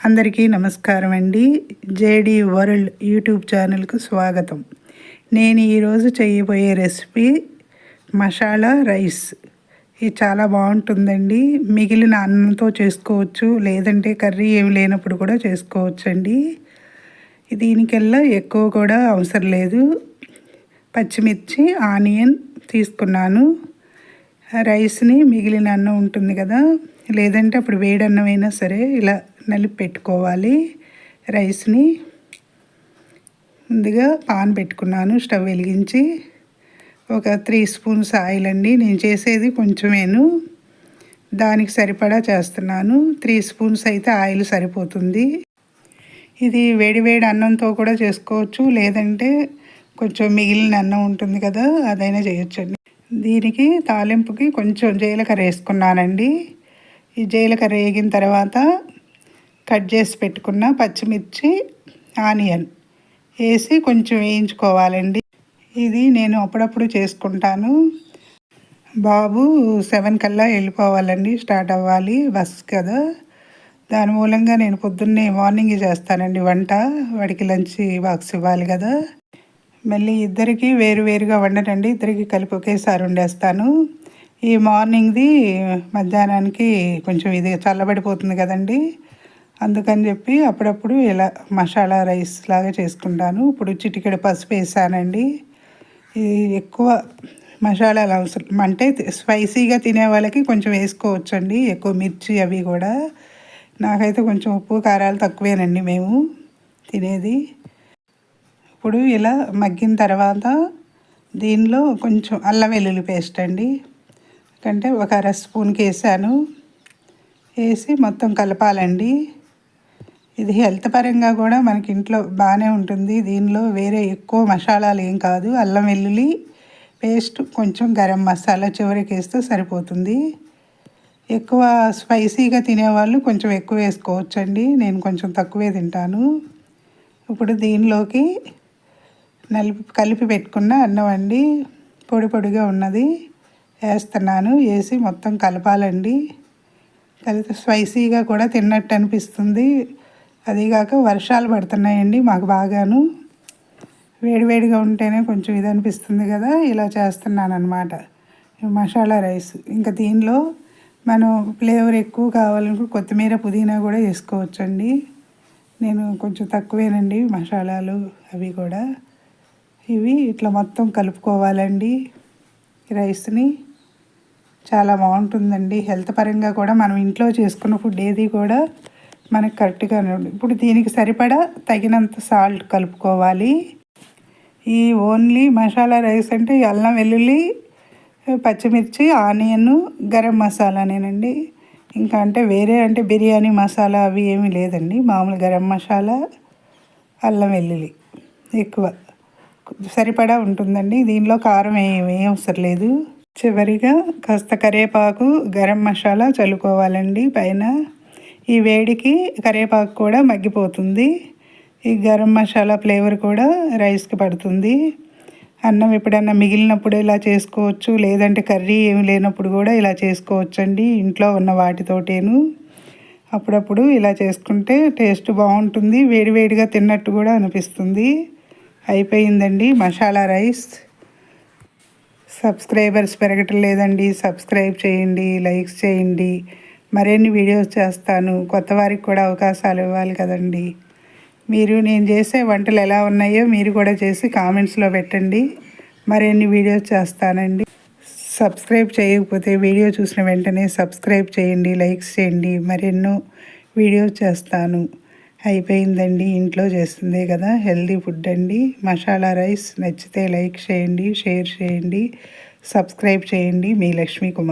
అందరికీ నమస్కారం అండి. జేడి వరల్డ్ యూట్యూబ్ ఛానల్కు స్వాగతం. నేను ఈరోజు చేయబోయే రెసిపీ మసాలా రైస్. ఇది చాలా బాగుంటుందండి. మిగిలిన అన్నంతో చేసుకోవచ్చు లేదంటే కర్రీ ఏమి లేనప్పుడు కూడా చేసుకోవచ్చండి. దీనికల్లా ఎక్కువ కూడా అవసరం లేదు. పచ్చిమిర్చి ఆనియన్ తీసుకున్నాను. రైస్ని మిగిలిన అన్నం ఉంటుంది కదా లేదంటే అప్పుడు వేడన్నమైనా సరే ఇలా నలిపి పెట్టుకోవాలి రైస్ని ముందుగా పాన్ పెట్టుకున్నాను స్టవ్ వెలిగించి. ఒక త్రీ స్పూన్స్ ఆయిల్ అండి నేను చేసేది కొంచెమేను. దానికి సరిపడా చేస్తున్నాను. త్రీ స్పూన్స్ అయితే ఆయిల్ సరిపోతుంది. ఇది వేడి వేడి అన్నంతో కూడా చేసుకోవచ్చు లేదంటే కొంచెం మిగిలిన అన్నం ఉంటుంది కదా అదైనా చేయొచ్చండి. దీనికి తాలింపుకి కొంచెం జీలకర్ర వేసుకున్నానండి. ఈ జీలకర్ర వేగిన తర్వాత కట్ చేసి పెట్టుకున్న పచ్చిమిర్చి ఆనియన్ వేసి కొంచెం వేయించుకోవాలండి. ఇది నేను అప్పుడప్పుడు చేసుకుంటాను. బాబు సెవెన్ కల్లా వెళ్ళిపోవాలండి స్టార్ట్ అవ్వాలి బస్ కదా. దాని మూలంగా నేను పొద్దున్నే మార్నింగ్ చేస్తానండి వంట. వాడికి లంచ్ బాక్స్ ఇవ్వాలి కదా. మళ్ళీ ఇద్దరికి వేరు వేరుగా వండనండి. ఇద్దరికి కలిపి ఒకేసారి వండేస్తాను. ఈ మార్నింగ్ది మధ్యాహ్నానికి కొంచెం ఇది చల్లబడిపోతుంది కదండి. అందుకని చెప్పి అప్పుడప్పుడు ఇలా మసాలా రైస్ లాగా చేసుకుంటాను. ఇప్పుడు చిటికెడు పసుపు వేసానండి. ఇది ఎక్కువ మసాలాలు అవసరం అంటే స్పైసీగా తినే వాళ్ళకి కొంచెం వేసుకోవచ్చండి. ఎక్కువ మిర్చి అవి కూడా. నాకైతే కొంచెం ఉప్పు కారాలు తక్కువేనండి మేము తినేది. ఇప్పుడు ఇలా మగ్గిన తర్వాత దీనిలో కొంచెం అల్లం వెల్లుల్లి పేస్ట్ అండి. అంటే ఒక అర స్పూన్కి వేసాను. వేసి మొత్తం కలపాలండి. ఇది హెల్త్ పరంగా కూడా మనకి ఇంట్లో బాగానే ఉంటుంది. దీనిలో వేరే ఎక్కువ మసాలాలు ఏం కాదు. అల్లం వెల్లుల్లి పేస్ట్ కొంచెం గరం మసాలా చివరికి వేస్తే సరిపోతుంది. ఎక్కువ స్పైసీగా తినేవాళ్ళు కొంచెం ఎక్కువ వేసుకోవచ్చండి. నేను కొంచెం తక్కువే తింటాను. ఇప్పుడు దీనిలోకి నలిపి కలిపి పెట్టుకున్న అన్నం అండి. పొడి పొడిగా ఉన్నది. వేస్తున్నాను. వేసి మొత్తం కలపాలండి. కలిపి స్పైసీగా కూడా తిన్నట్టు అనిపిస్తుంది. అదీగాక వర్షాలు పడుతున్నాయండి మాకు బాగాను. వేడివేడిగా ఉంటేనే కొంచెం ఇది అనిపిస్తుంది కదా ఇలా చేస్తున్నాను అనమాట మసాలా రైస్. ఇంకా దీనిలో మనం ఫ్లేవర్ ఎక్కువ కావాలనుకో కొత్తిమీర పుదీనా కూడా వేసుకోవచ్చండి. నేను కొంచెం తక్కువేనండి మసాలాలు అవి కూడా. ఇవి ఇట్లా మొత్తం కలుపుకోవాలండి రైస్ని. చాలా బాగుంటుందండి. హెల్త్ పరంగా కూడా మనం ఇంట్లో చేసుకున్న ఫుడ్ ఏది కూడా మనకు కరెక్ట్గా ఇప్పుడు దీనికి సరిపడా తగినంత సాల్ట్ కలుపుకోవాలి. ఈ ఓన్లీ మసాలా రైస్ అంటే అల్లం వెల్లుల్లి పచ్చిమిర్చి ఆనియన్ గరం మసాలానేనండి. ఇంకా అంటే వేరే అంటే బిర్యానీ మసాలా అవి ఏమీ లేదండి. మామూలు గరం మసాలా అల్లం వెల్లుల్లి ఎక్కువ సరిపడా ఉంటుందండి. దీనిలో కారం ఏమీ అవసరం లేదు. చివరిగా కాస్త కరివేపాకు గరం మసాలా చల్లుకోవాలండి పైన. ఈ వేడికి కరివేపాకు కూడా మగ్గిపోతుంది. ఈ గరం మసాలా ఫ్లేవర్ కూడా రైస్కి పడుతుంది. అన్నం ఎప్పుడన్నా మిగిలినప్పుడు ఇలా చేసుకోవచ్చు లేదంటే కర్రీ ఏమి లేనప్పుడు కూడా ఇలా చేసుకోవచ్చండి ఇంట్లో ఉన్న వాటితోటేను. అప్పుడప్పుడు ఇలా చేసుకుంటే టేస్ట్ బాగుంటుంది వేడివేడిగా తిన్నట్టు కూడా అనిపిస్తుంది. అయిపోయిందండి మసాలా రైస్. సబ్స్క్రైబర్స్ పెరగటం లేదండి సబ్స్క్రైబ్ చేయండి లైక్స్ చేయండి. మరిన్ని వీడియోస్ చేస్తాను. కొత్త వారికి కూడా అవకాశాలు ఇవ్వాలి కదండి. మీరు నేను చేసే వంటలు ఎలా ఉన్నాయో మీరు కూడా చేసి కామెంట్స్లో పెట్టండి. మరిన్ని వీడియోస్ చేస్తానండి. సబ్స్క్రైబ్ చేయకపోతే వీడియో చూసిన వెంటనే సబ్స్క్రైబ్ చేయండి లైక్స్ చేయండి. మరెన్నో వీడియోస్ చేస్తాను. అయిపోయిందండి. ఇంట్లో చేస్తుందే కదా. హెల్దీ ఫుడ్ అండి. మసాలా రైస్ నచ్చితే లైక్ చేయండి షేర్ చేయండి సబ్స్క్రైబ్ చేయండి. మీ లక్ష్మీ కుమార్.